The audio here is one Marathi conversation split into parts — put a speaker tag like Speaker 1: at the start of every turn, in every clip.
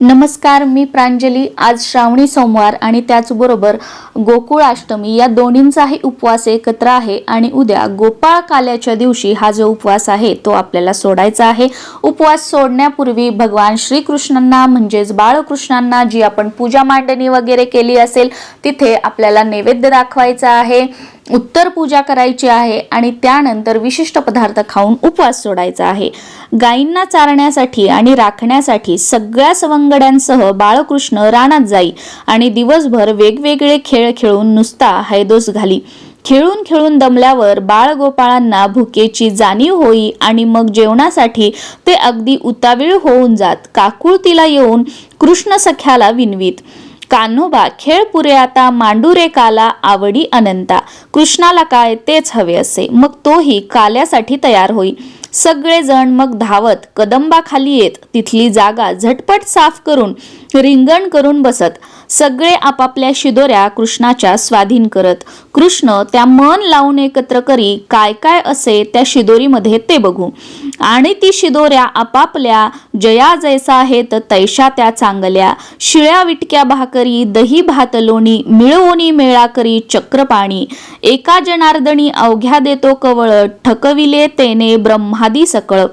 Speaker 1: नमस्कार मी प्रांजली. आज श्रावणी सोमवार आणि त्याचबरोबर गोकुळाष्टमी या दोन्हींचाही उपवास एकत्र आहे आणि उद्या गोपाळ काल्याच्या दिवशी हा जो उपवास आहे तो आपल्याला सोडायचा आहे. उपवास सोडण्यापूर्वी भगवान श्रीकृष्णांना म्हणजेच बाळकृष्णांना जी आपण पूजा मांडणी वगैरे केली असेल तिथे आपल्याला नैवेद्य दाखवायचा आहे. उत्तर पूजा करायची आहे आणि त्यानंतर विशिष्ट पदार्थ खाऊन उपवास सोडायचा आहे. गायींना चारण्यासाठी आणि राखण्यासाठी सगळ्या सवंगड्यांसह बाळकृष्ण रानात जाई आणि दिवसभर वेगवेगळे खेळ खेळून नुसता हैदोस घाली. खेळून खेळून दमल्यावर बाळगोपाळांना भुकेची जाणीव होई आणि मग जेवणासाठी ते अगदी उतावीळ होऊन जात. काकुळतीला येऊन कृष्ण सख्याला विनवीत. कान्होबा खेळ पुरे आता मांडुरे काला आवडी अनंता. कृष्णाला काय तेच हवे असे. मग तोही काल्यासाठी तयार होई. सगळेजण मग धावत कदंबाखाली येत. तिथली जागा झटपट साफ करून रिंगण करून बसत. सगळे आपापल्या शिदोऱ्या कृष्णाच्या स्वाधीन करत. कृष्ण त्या मन लावून एकत्र करी काय काय असे त्या शिदोरीमध्ये ते बघू. आणि ती शिदोऱ्या आपापल्या जया जैसा आहेत तैशा त्या चांगल्या. शिळ्या विटक्या भाकरी दही भात लोणी मिळवणी मेळा करी चक्रपाणी. एका जनार्दनी अवघ्या देतो कवळ ठकविले तेने ब्रह्मादी सकळ.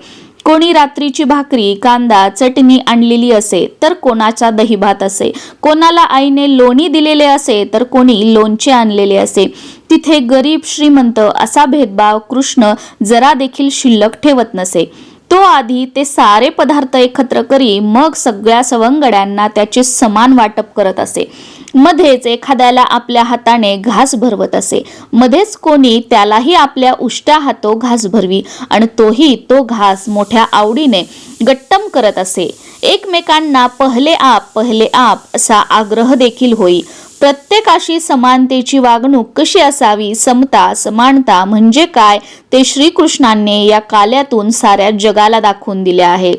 Speaker 1: कोणी रात्रीची भाकरी कांदा चटणी आणलेली असे तर कोणाचा दही भात असे. कोणाला आईने लोणी दिलेले असे तर कोणी लोणचे आणलेले असे. तिथे गरीब श्रीमंत असा भेदभाव कृष्ण जरा देखील शिल्लक ठेवत नसे. तो आधी ते सारे पदार्थ एकत्र करी मग सगळ्या सवंगड्यांना त्याचे समान वाटप करत असे. मध्येच एखाद्याला आपल्या हाताने घास भरवत असे. मध्येच कोणी त्यालाही आपल्या उष्ट्या हातो घास भरवी आणि तोही तो घास मोठ्या आवडीने गट्टम करत असे. एकमेकांना पहले आप पहले आप असा आग्रह देखील होई. प्रत्येकाशी समानतेची वागणूक कशी असावी? समता समानता म्हणजे काय? ते श्रीकृष्णांनी या काल्यातून साऱ्या जगाला दाखवून दिले आहे.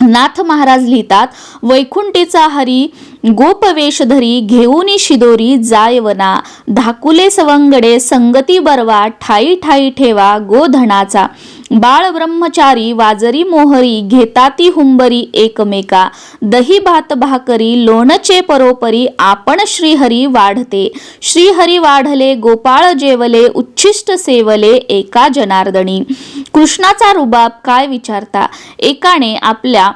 Speaker 1: नाथ महाराज लिहितात वैकुंठीचा हरी गोपवेशधरी घेऊनी शिदोरी जायवना धाकुले सवंगडे संगती बरवा ठाई ठाई ठेवा गोधनाचा. बाळ ब्रह्मचारी वाजरी मोहरी घेताती हुंबरी एकमेका. दही भात भाकरी लोणचे परोपरी आपण श्रीहरी वाढते. श्रीहरी वाढले गोपाळ जेवले उच्छिष्ट सेवले एका जनार्दनी. कृष्णाचा रुबाब काय विचारता? एकाने आपल्या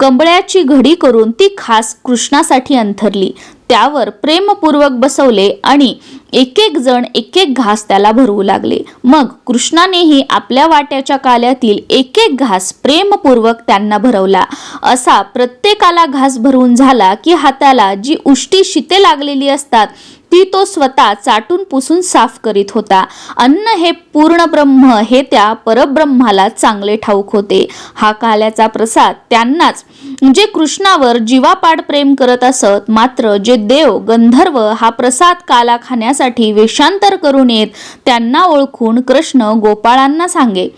Speaker 1: कंबळ्याची घडी करून ती खास कृष्णासाठी अंथरली. त्यावर प्रेमपूर्वक बसवले आणि एक एक जण एक एक घास त्याला भरवू लागले. मग कृष्णानेही आपल्या वाट्याच्या काल्यातील एक एक घास प्रेमपूर्वक त्यांना भरवला. असा प्रत्येकाला घास भरवून झाला की हाताला जी उष्टी शिते लागलेली असतात ती तो स्वतः चाटून पुसून साफ करीत होता. अन्न हे पूर्ण ब्रह्म हे त्या परब्रह्माला चांगले ठाऊक होते. हा काल्याचा प्रसाद त्यांनाच. जे कृष्णावर जीवापाड प्रेम करत असत मात्र जे देव गंधर्व हा प्रसाद काला खाण्यासाठी वेषांतर करून येत त्यांना ओळखून कृष्ण गोपाळांना सांगे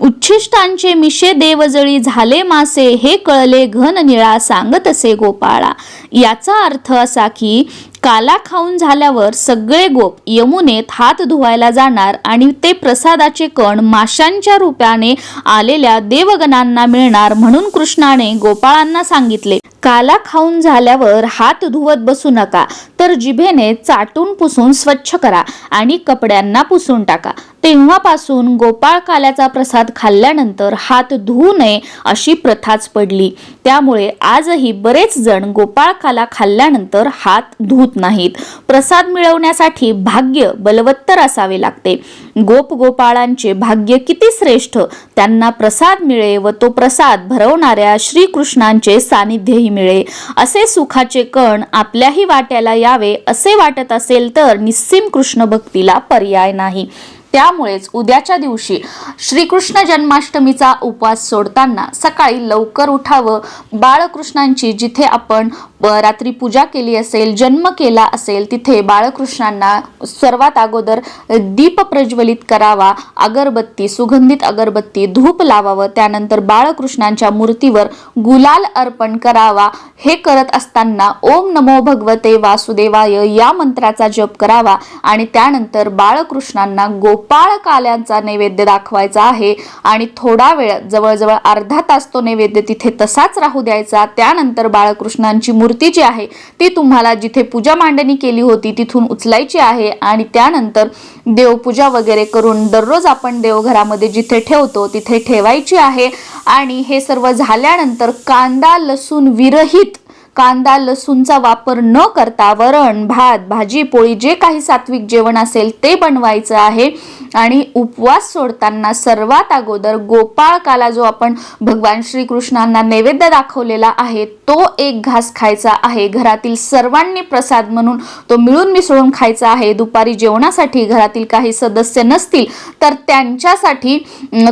Speaker 1: उच्छिष्टांचे मिशे देवजळी झाले मासे हे कळले घन निळा सांगत असे गोपाळा. याचा अर्थ असा की काला खाऊन झाल्यावर सगळे गोप यमुनेत हात धुवायला जाणार आणि ते प्रसादाचे कण माशांच्या रूपाने आलेल्या देवगणांना मिळणार म्हणून कृष्णाने गोपाळांना सांगितले. काला खाऊन झाल्यावर हात धुवत बसू नका. तर जिभेने चाटून पुसून स्वच्छ करा आणि कपड्यांना पुसून टाका. तेव्हापासून गोपाळ काल्याचा प्रसाद खाल्ल्यानंतर हात धुवू नये अशी प्रथाच पडली. त्यामुळे आजही बरेच जण गोपाळ काला खाल्ल्यानंतर हात धुत नाहीत. प्रसाद मिळवण्यासाठी भाग्य बलवत्तर असावे लागते. गोप गोपाळांचे भाग्य किती श्रेष्ठ! त्यांना प्रसाद मिळे व तो प्रसाद भरवणाऱ्या श्रीकृष्णांचे सानिध्यही मिळे. असे सुखाचे कण आपल्याही वाट्याला या करावे असे वाटत असेल तर निस्सीम कृष्ण भक्तीला पर्याय नाही. त्यामुळेच उद्याच्या दिवशी श्रीकृष्ण जन्माष्टमीचा उपवास सोडताना सकाळी लवकर उठावं. बाळकृष्णांची जिथे आपण रात्री पूजा केली असेल जन्म केला असेल तिथे बाळकृष्णांना सर्वात अगोदर दीप प्रज्वलित करावा. अगरबत्ती सुगंधित अगरबत्ती धूप लावावं. त्यानंतर बाळकृष्णांच्या मूर्तीवर गुलाल अर्पण करावा. हे करत असताना ओम नमो भगवते वासुदेवाय या मंत्राचा जप करावा आणि त्यानंतर बाळकृष्णांना गोप गोपाळ काल्यांचा नैवेद्य दाखवायचा आहे आणि थोडा वेळ जवळजवळ अर्धा तास तो नैवेद्य तिथे तसाच राहू द्यायचा. त्यानंतर बाळकृष्णांची मूर्ती जी आहे ती तुम्हाला जिथे पूजा मांडणी केली होती तिथून उचलायची आहे आणि त्यानंतर देवपूजा वगैरे करून दररोज आपण देवघरामध्ये जिथे ठेवतो तिथे ठेवायची आहे. आणि हे सर्व झाल्यानंतर कांदा लसूण विरहित कांदा लसूणचा वापर न करता वरण भात भाजी पोळी जे काही सात्विक जेवण असेल ते बनवायचं आहे. आणि उपवास सोडताना सर्वात अगोदर गोपाळकाला जो आपण भगवान श्रीकृष्णांना नैवेद्य दाखवलेला आहे तो एक घास खायचा आहे. घरातील सर्वांनी प्रसाद म्हणून तो मिळून मिसळून खायचा आहे. दुपारी जेवणासाठी घरातील काही सदस्य नसतील तर त्यांच्यासाठी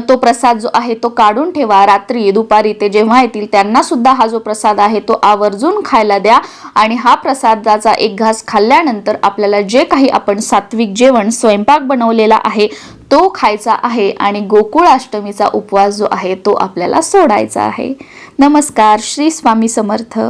Speaker 1: तो प्रसाद जो आहे तो काढून ठेवा. रात्री दुपारी ते जेव्हा येतील त्यांना सुद्धा हा जो प्रसाद आहे तो आवर्जून खायला द्या. आणि हा प्रसादाचा एक घास खाल्ल्यानंतर आपल्याला जे काही आपण सात्विक जेवण स्वयंपाक बनवलेला आहे तो खायचा आहे. आणि गोकुळाष्टमीचा उपवास जो आहे तो आपल्याला सोडायचा आहे. नमस्कार श्री स्वामी समर्थ.